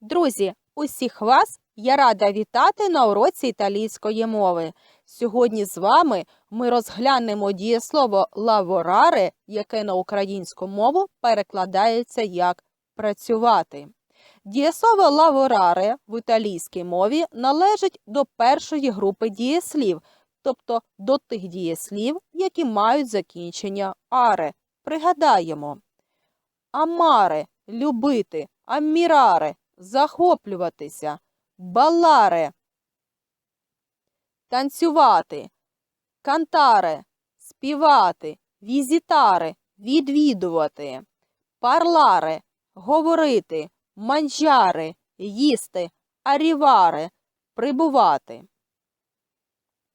Друзі, усіх вас я рада вітати на уроці італійської мови. Сьогодні з вами ми розглянемо дієслово лавораре, яке на українську мову перекладається як працювати. Дієслово лавораре в італійській мові належить до першої групи дієслів, тобто до тих дієслів, які мають закінчення аре. Пригадаємо: амаре любити, амміраре захоплюватися, баларе. Танцювати, кантаре. Співати, візітаре відвідувати, парларе. Говорити, манджаре їсти, аріваре прибувати.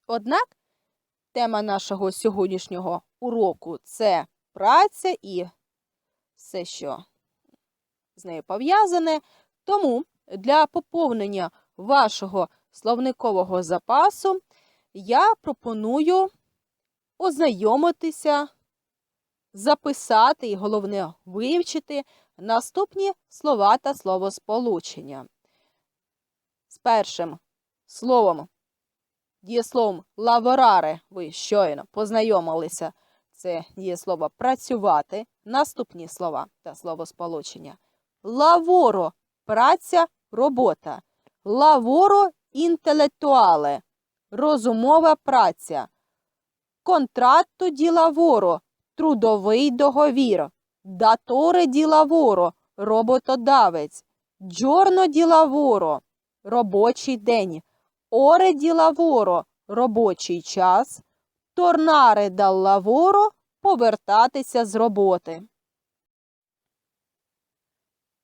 Однак тема нашого сьогоднішнього уроку це праця і все, що з нею пов'язане. Тому для поповнення вашого словникового запасу я пропоную ознайомитися, записати і головне вивчити наступні слова та словосполучення. З першим словом, дієсловом лавораре ви щойно познайомилися. Це дієслово працювати. Наступні слова та словосполучення. Лаворо праця, робота. Лаворо інтелектуале розумова праця. Контратто ді лаворо трудовий договір.Даторе ді лаворо роботодавець. Джорно ді лаворо робочий день. Оре ді лаворо робочий час. Торнаре дал лаворо повертатися з роботи.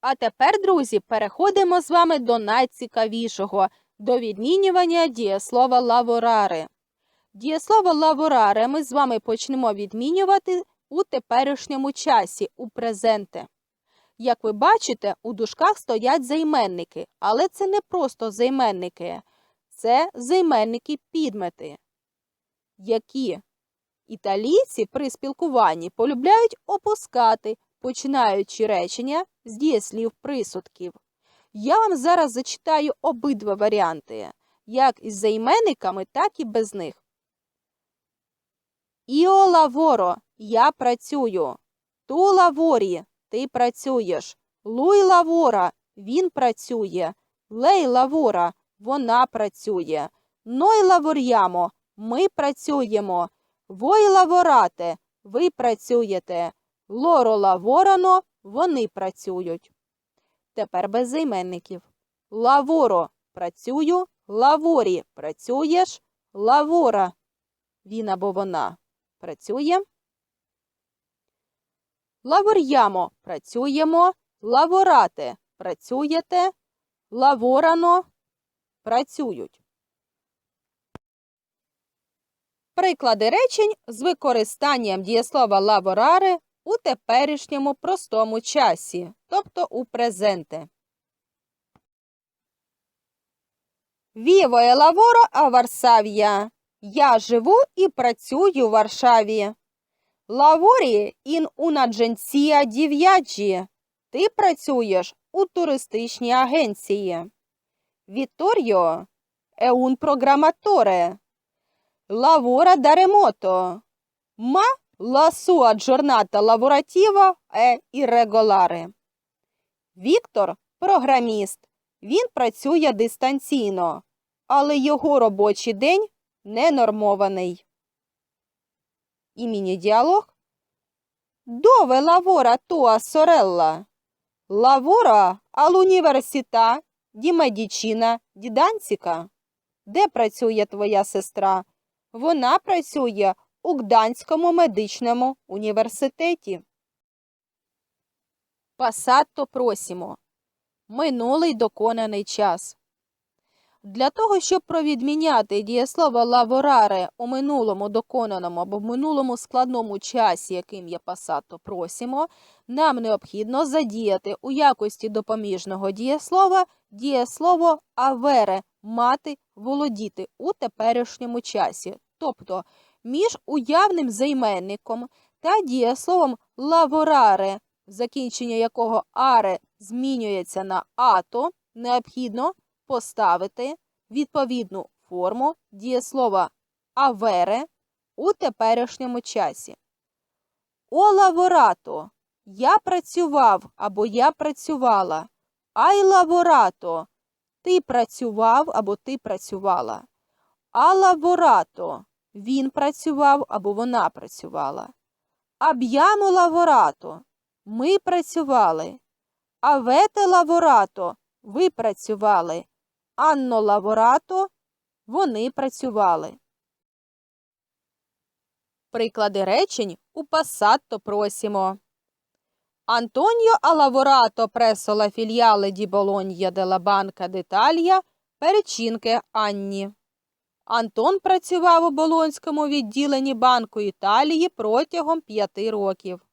А тепер, друзі, переходимо з вами до найцікавішого до відмінювання дієслова лавораре. Дієслово лавораре ми з вами почнемо відмінювати у теперішньому часі, у презенте. Як ви бачите, у дужках стоять займенники, але це не просто займенники, це займенники-підмети, які італійці при спілкуванні полюбляють опускати, починаючи речення з дієслів присудків. Я вам зараз зачитаю обидва варіанти, як із займенниками, так і без них. Іо лаворо я працюю. Ту лаворі ти працюєш. Луй лавора він працює. Лей лавора вона працює. Ной лавор'ямо ми працюємо. Вой лаворате ви працюєте. Лоро лаворано вони працюють. Тепер без займенників. Лаворо працюю, лаворі працюєш, лавора. Він або вона працює. Лавор'ямо працюємо, лаворате працюєте, лаворано працюють. Приклади речень з використанням дієслова лавораре у теперішньому простому часі, тобто у презенте. E lavoro a Varsavia. Я живу і працюю в Варшаві. In un'agenzia di viaggi. Ти працюєш у туристичній агенції. Vittorio è un programmatore. Lavora da sua giornata lavorativa è irregolare. Віктор програміст. Він працює дистанційно, але його робочий день ненормований. І міні-діалог. Dove lavora tua sorella? Lavora all'università di medicina di Danzica. Де працює твоя сестра? Вона працює у Гданському медичному університеті. Пасатто просімо. Минулий доконаний час. Для того, щоб провідміняти дієслово лавораре у минулому доконаному або в минулому складному часі, яким є пасатто просімо, нам необхідно задіяти у якості допоміжного дієслова дієслово авере мати, володіти у теперішньому часі. Тобто між уявним займенником та дієсловом лавораре, закінчення якого аре змінюється на ато, необхідно поставити відповідну форму дієслова авере у теперішньому часі. О лаворато я працював або я працювала. Ай лаворато ти працював або ти працювала. А лаворато він працював або вона працювала. Аб'ямо лаворато ми працювали. Авете лаворато ви працювали. Анно лаворато вони працювали. Приклади речень у пасатто просимо. Антоніо ha lavorato presso la filiale di Bologna della Banca d'Italia перечинки Анні. Антон працював у Болонському відділенні Банку Італії протягом п'яти років.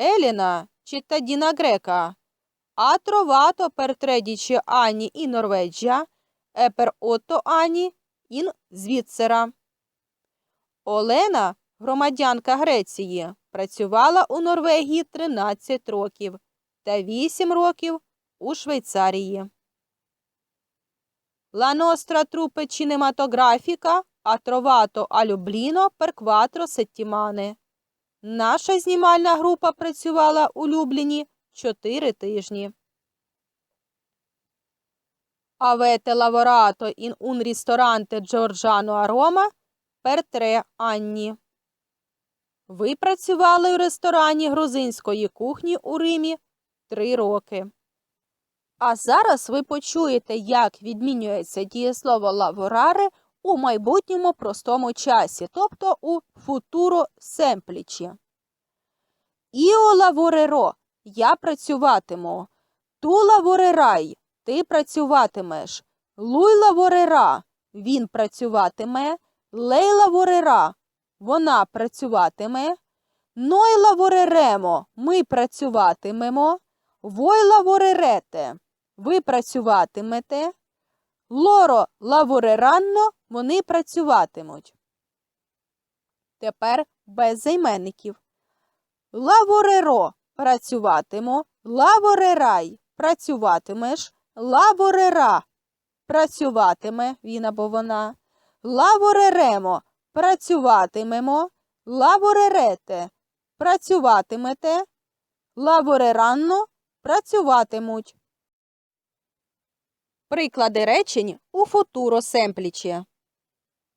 Еліна trovato per 13 anni in Norvegia e per 8 anni in Svizzera. Олена, громадянка Греції, працювала у Норвегії 13 років та 8 років у Швейцарії. La nostra troupe cinematografica ha trovato a Lublino per 4 settimane. Наша знімальна група працювала у Любліні 4 тижні. Avete lavorato in un ristorante Giorgiano a Roma per tre anni. Ви працювали у ресторані грузинської кухні у Римі три роки. А зараз ви почуєте, як відмінюється дієслово лавораре у майбутньому простому часі, тобто у футуро семплічі. Іо лавореро я працюватиму. Ту лаворерай ти працюватимеш. Луй лаворера він працюватиме. Лей лаворера вона працюватиме. Ной лавореремо ми працюватимемо. Вой лаворерете ви працюватимете. Лоро лавореранно вони працюватимуть. Тепер без займенників. Лавореро працюватиму. Лаворерай працюватимеш. Лаворера працюватиме він або вона. Лавореремо працюватимемо. Лаворерете працюватимете. Лавореранно працюватимуть. Приклади речень у футуро семплічі.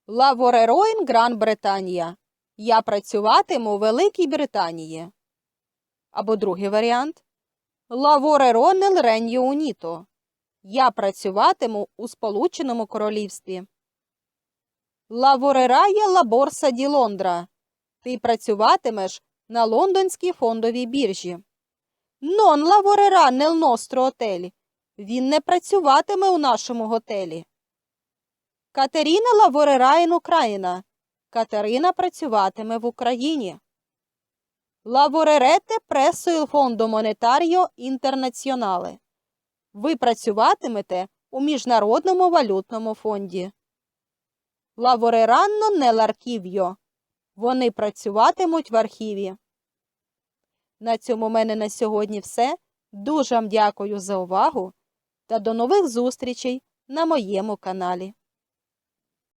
Лавореро Гран Бретанія. Я працюватиму у Великій Британії. Або другий варіант. Лавореро nel Regno Unito. Я працюватиму у Сполученому Королівстві. Лаворерає ла борса ді Лондра. Ти працюватимеш на лондонській фондовій біржі. Нон лаворера nel nostro hotel. Він не працюватиме у нашому готелі. Катерина лаворерає Україна. Катерина працюватиме в Україні. Лаворерете пресо il Fondo Monetario Internazionale. Ви працюватимете у Міжнародному валютному фонді. Лавореранно неларків'йо. Вони працюватимуть в архіві. На цьому в мене на сьогодні все. Дуже вам дякую за увагу та до нових зустрічей на моєму каналі.